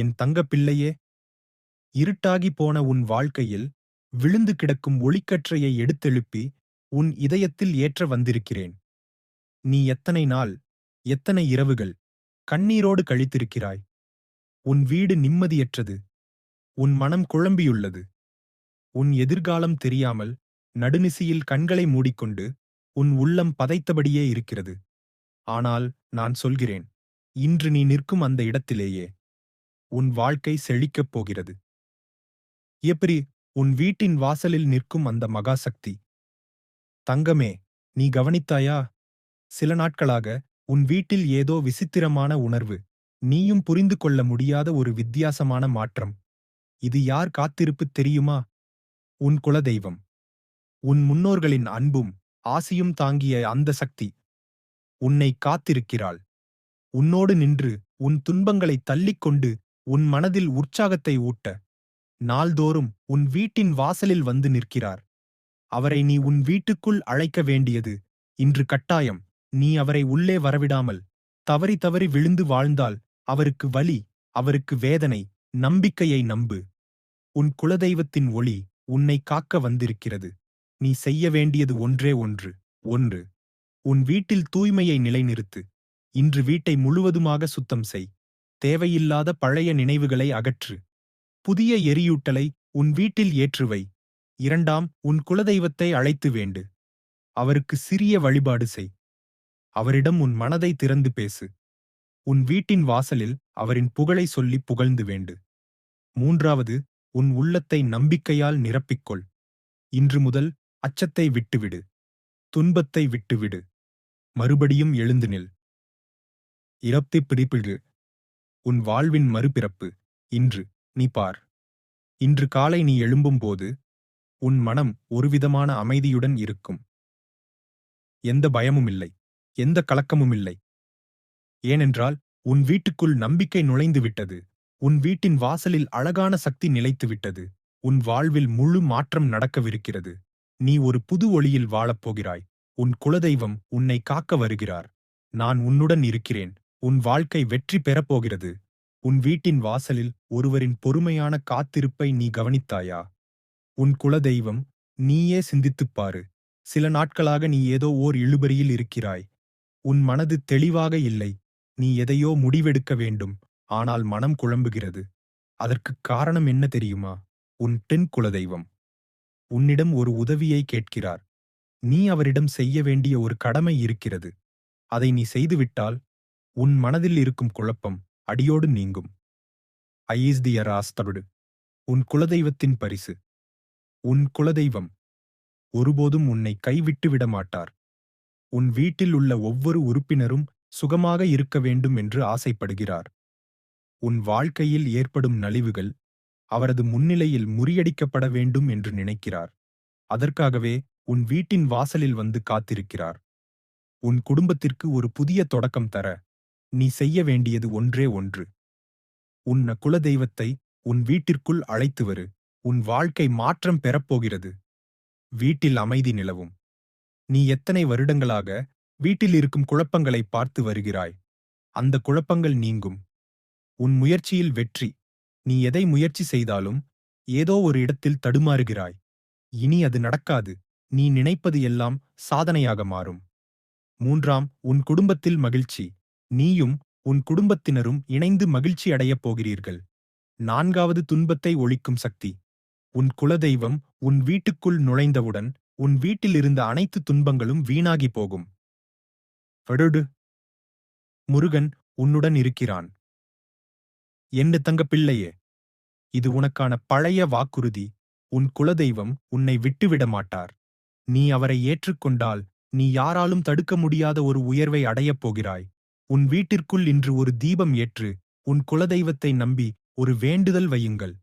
என் தங்கப் பிள்ளையே இருட்டாகி போன உன் வாழ்க்கையில் விழுந்து கிடக்கும் ஒளிக்கற்றையை எடுத்தெழுப்பி உன் இதயத்தில் ஏற்ற வந்திருக்கிறேன். நீ எத்தனை நாள் எத்தனை இரவுகள் கண்ணீரோடு கழித்திருக்கிறாய்? உன் வீடு நிம்மதியற்றது உன் மனம் குழம்பியுள்ளது. உன் எதிர்காலம் தெரியாமல் நடுநிசியில் கண்களை மூடிக்கொண்டு உன் உள்ளம் பதைத்தபடியே இருக்கிறது. ஆனால் நான் சொல்கிறேன் இன்று நீ நிற்கும் அந்த இடத்திலேயே உன் வாழ்க்கை செழிக்கப் போகிறது. எப்படி? உன் வீட்டின் வாசலில் நிற்கும் அந்த மகாசக்தி. தங்கமே நீ கவனித்தாயா? சில நாட்களாக உன் வீட்டில் ஏதோ விசித்திரமான உணர்வு நீயும் புரிந்து கொள்ள முடியாத ஒரு வித்தியாசமான மாற்றம். இது யார் காத்திருப்பு தெரியுமா? உன் குலதெய்வம். உன் முன்னோர்களின் அன்பும் ஆசியும் தாங்கிய அந்த சக்தி. உன்னை காத்திருக்கிறாள். உன்னோடு நின்று உன் துன்பங்களை தள்ளிக்கொண்டு உன் மனதில் உற்சாகத்தை ஊட்ட. நாள்தோறும் உன் வீட்டின் வாசலில் வந்து நிற்கிறார். அவரை நீ உன் வீட்டுக்குள் அழைக்க வேண்டியது. இன்று கட்டாயம் நீ அவரை உள்ளே வரவிடாமல் தவறி தவறி விழுந்து வாழ்ந்தால் அவருக்கு வலி அவருக்கு வேதனை நம்பிக்கையை நம்பு. உன் குலதெய்வத்தின் ஒளி உன்னை காக்க வந்திருக்கிறது. நீ செய்ய வேண்டியது ஒன்றே ஒன்று. ஒன்று உன் வீட்டில் தூய்மையை நிலைநிறுத்து. இன்று வீட்டை முழுவதுமாக சுத்தம் செய். தேவையில்லாத பழைய நினைவுகளை அகற்று. புதிய எரியூட்டலை உன் வீட்டில் ஏற்றுவை. இரண்டாம் உன் குலதெய்வத்தை அழைத்து வேண்டு. அவருக்கு சிறிய வழிபாடு செய். அவரிடம் உன் மனதை திறந்து பேசு. உன் வீட்டின் வாசலில் அவரின் புகழை சொல்லி புகழ்ந்து வேண்டு. மூன்றாவது உன் உள்ளத்தை நம்பிக்கையால் நிரப்பிக்கொள். இன்று முதல் அச்சத்தை விட்டுவிடு. துன்பத்தை விட்டுவிடு. மறுபடியும் எழுந்து நில். இறப்பி பிடிப்பிடு. உன் வாழ்வின் மறுபிறப்பு. இன்று நீ பார். இன்று காலை நீ எழும்பும்போது உன் மனம் ஒருவிதமான அமைதியுடன் இருக்கும். எந்த பயமும் இல்லை. எந்த கலக்கமும் இல்லை. ஏனென்றால் உன் வீட்டுக்குள் நம்பிக்கை நுழைந்து விட்டது. உன் வீட்டின் வாசலில் அழகான சக்தி நிலைத்து விட்டது. உன் வாழ்வில் முழு மாற்றம் நடக்கவிருக்கிறது. நீ ஒரு புது ஒளியில் வாழப்போகிறாய் உன் குலதெய்வம் உன்னை காக்க வருகிறார். நான் உன்னுடன் இருக்கிறேன். உன் வாழ்க்கை வெற்றி பெறப்போகிறது உன் வீட்டின் வாசலில் ஒருவரின் பொறுமையான காத்திருப்பை நீ கவனித்தாயா? உன் குலதெய்வம் நீயே சிந்தித்துப் பாரு. சில நாட்களாக நீ ஏதோ ஓர் இழுபறியில் இருக்கிறாய். உன் மனது தெளிவாக இல்லை. நீ எதையோ முடிவெடுக்க வேண்டும். ஆனால் மனம் குழம்புகிறது. அதற்குக் காரணம் என்ன தெரியுமா? உன் பெண் குலதெய்வம். உன்னிடம் ஒரு உதவியை கேட்கிறார். நீ அவரிடம் செய்ய வேண்டிய ஒரு கடமை இருக்கிறது. அதை நீ செய்துவிட்டால் உன் மனதில் இருக்கும் குழப்பம் அடியோடு நீங்கும். ஐஸ் தி தவிடு உன் குலதெய்வத்தின் பரிசு. உன் குலதெய்வம் ஒருபோதும் உன்னை கைவிட்டு விட மாட்டார். உன் வீட்டில் உள்ள ஒவ்வொரு உறுப்பினரும் சுகமாக இருக்க வேண்டும் என்று ஆசைப்படுகிறார். உன் வாழ்க்கையில் ஏற்படும் நலிவுகள் அவரது முன்னிலையில் முறியடிக்கப்பட வேண்டும் என்று நினைக்கிறார். அதற்காகவே உன் வீட்டின் வாசலில் வந்து காத்திருக்கிறார். உன் குடும்பத்திற்கு ஒரு புதிய தொடக்கம் தர நீ செய்ய வேண்டியது ஒன்றே ஒன்று. உன்ன குலதெய்வத்தை உன் வீட்டிற்குள் அழைத்து வரு. உன் வாழ்க்கை மாற்றம் பெறப்போகிறது. வீட்டில் அமைதி நிலவும். நீ எத்தனை வருடங்களாக வீட்டில் இருக்கும் குழப்பங்களை பார்த்து வருகிறாய். அந்த குழப்பங்கள் நீங்கும். உன் முயற்சியில் வெற்றி. நீ எதை முயற்சி செய்தாலும் ஏதோ ஒரு இடத்தில் தடுமாறுகிறாய். இனி அது நடக்காது. நீ நினைப்பது எல்லாம் சாதனையாக மாறும். மூன்றாம் உன் குடும்பத்தில் மகிழ்ச்சி. நீயும் உன் குடும்பத்தினரும் இணைந்து மகிழ்ச்சி அடையப் போகிறீர்கள். நான்காவது துன்பத்தை ஒழிக்கும் சக்தி. உன் குலதெய்வம் உன் வீட்டுக்குள் நுழைந்தவுடன் உன் வீட்டிலிருந்த அனைத்து துன்பங்களும் வீணாகி போகும். வடுடு முருகன் உன்னுடன் இருக்கிறான். என்ன தங்க பிள்ளையே இது உனக்கான பழைய வாக்குறுதி. உன் குலதெய்வம் உன்னை விட்டுவிட மாட்டார் நீ அவரை ஏற்றுக்கொண்டால் நீ யாராலும் தடுக்க முடியாத ஒரு உயர்வை அடையப் போகிறாய். உன் வீட்டிற்குள் இன்று ஒரு தீபம் ஏற்று உன் குலதெய்வத்தை நம்பி ஒரு வேண்டுதல் வையுங்கள்.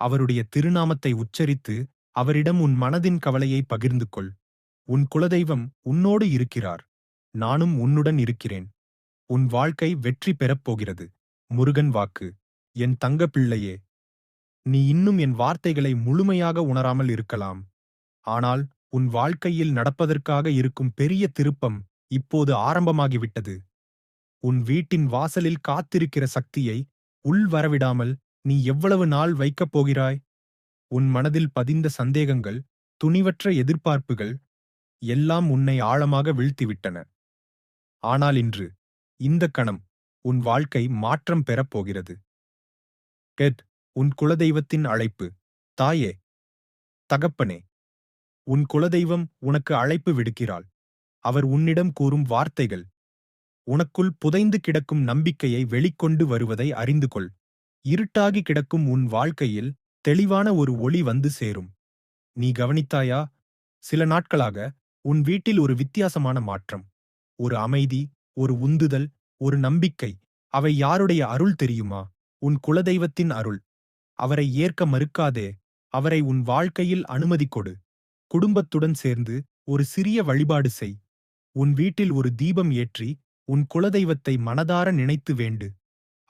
அவருடைய திருநாமத்தை உச்சரித்து அவரிடம் உன் மனதின் கவலையை பகிர்ந்து கொள் உன் குலதெய்வம் உன்னோடு இருக்கிறார். நானும் உன்னுடன் இருக்கிறேன். உன் வாழ்க்கை வெற்றி பெறப்போகிறது முருகன் வாக்கு. என் தங்க பிள்ளையே நீ இன்னும் என் வார்த்தைகளை முழுமையாக உணராமல் இருக்கலாம். ஆனால் உன் வாழ்க்கையில் நடப்பதற்காக இருக்கும் பெரிய திருப்பம் இப்போது ஆரம்பமாகிவிட்டது. உன் வீட்டின் வாசலில் காத்திருக்கிற சக்தியை உள் வரவிடாமல் நீ எவ்வளவு நாள் வைக்கப் போகிறாய்? உன் மனதில் பதிந்த சந்தேகங்கள் துணிவற்ற எதிர்பார்ப்புகள் எல்லாம் உன்னை ஆழமாக வீழ்த்திவிட்டன. ஆனால் இன்று இந்த கணம் உன் வாழ்க்கை மாற்றம் பெறப் போகிறது. கெட் உன் குலதெய்வத்தின் அழைப்பு. தாயே தகப்பனே உன் குலதெய்வம் உனக்கு அழைப்பு விடுக்கிறாள். அவர் உன்னிடம் கூறும் வார்த்தைகள் உனக்குள் புதைந்து கிடக்கும் நம்பிக்கையை வெளிக்கொண்டு வருவதை அறிந்து கொள் இருட்டாகி கிடக்கும் உன் வாழ்க்கையில் தெளிவான ஒரு ஒளி வந்து சேரும். நீ கவனித்தாயா? சில நாட்களாக உன் வீட்டில் ஒரு வித்தியாசமான மாற்றம். ஒரு அமைதி ஒரு உந்துதல் ஒரு நம்பிக்கை அவை யாருடைய அருள் தெரியுமா? உன் குலதெய்வத்தின் அருள். அவரை ஏற்க மறுக்காதே. அவரை உன் வாழ்க்கையில் அனுமதி கொடு. குடும்பத்துடன் சேர்ந்து ஒரு சிறிய வழிபாடு செய். உன் வீட்டில் ஒரு தீபம் ஏற்றி உன் குலதெய்வத்தை மனதார நினைத்து வேண்டு.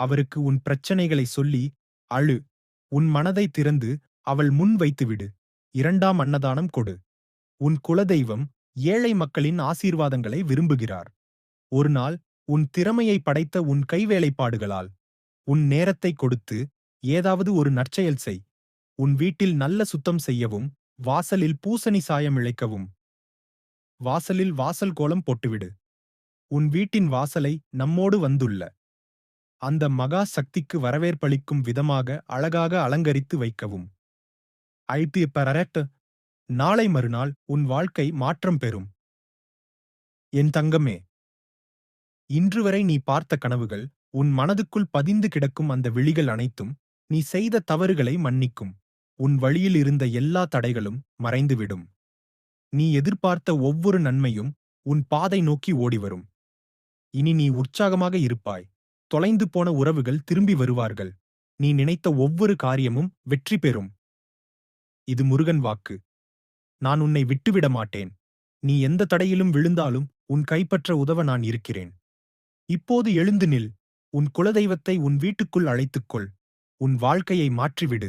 அவருக்கு உன் பிரச்சனைகளை சொல்லி அழு. உன் மனதை திறந்து அவள் முன் வைத்துவிடு. இரண்டாம் அன்னதானம் கொடு. உன் குலதெய்வம் ஏழை மக்களின் ஆசீர்வாதங்களை விரும்புகிறார். ஒரு நாள் உன் திறமையை படைத்த உன் கைவேலைப்பாடுகளால் உன் நேரத்தை கொடுத்து ஏதாவது ஒரு நற்செயல் செய். உன் வீட்டில் நல்ல சுத்தம் செய்யவும் வாசலில் பூசணி சாயம் இழைக்கவும். வாசலில் வாசல் கோலம் போட்டுவிடு. உன் வீட்டின் வாசலை நம்மோடு வந்துள்ள. அந்த மகா சக்திக்கு வரவேற்பளிக்கும் விதமாக அழகாக அலங்கரித்து வைக்கவும். ஐத்து பரரட் நாளை மறுநாள் உன் வாழ்க்கை மாற்றம் பெறும். என் தங்கமே இன்று வரை நீ பார்த்த கனவுகள் உன் மனதுக்குள் பதிந்து கிடக்கும் அந்த விழிகள் அனைத்தும் நீ செய்த தவறுகளை மன்னிக்கும். உன் வழியில் இருந்த எல்லா தடைகளும் மறைந்துவிடும். நீ எதிர்பார்த்த ஒவ்வொரு நன்மையும் உன் பாதை நோக்கி ஓடிவரும். இனி நீ உற்சாகமாக இருப்பாய். தொலைந்து போன உறவுகள் திரும்பி வருவார்கள். நீ நினைத்த ஒவ்வொரு காரியமும் வெற்றி பெறும். இது முருகன் வாக்கு. நான் உன்னை விட்டுவிட மாட்டேன். நீ எந்த தடையிலும் விழுந்தாலும் உன் கைப்பற்ற உதவ நான் இருக்கிறேன். இப்போது எழுந்து நில். உன் குலதெய்வத்தை உன் வீட்டுக்குள் அழைத்துக்கொள். உன் வாழ்க்கையை மாற்றிவிடு.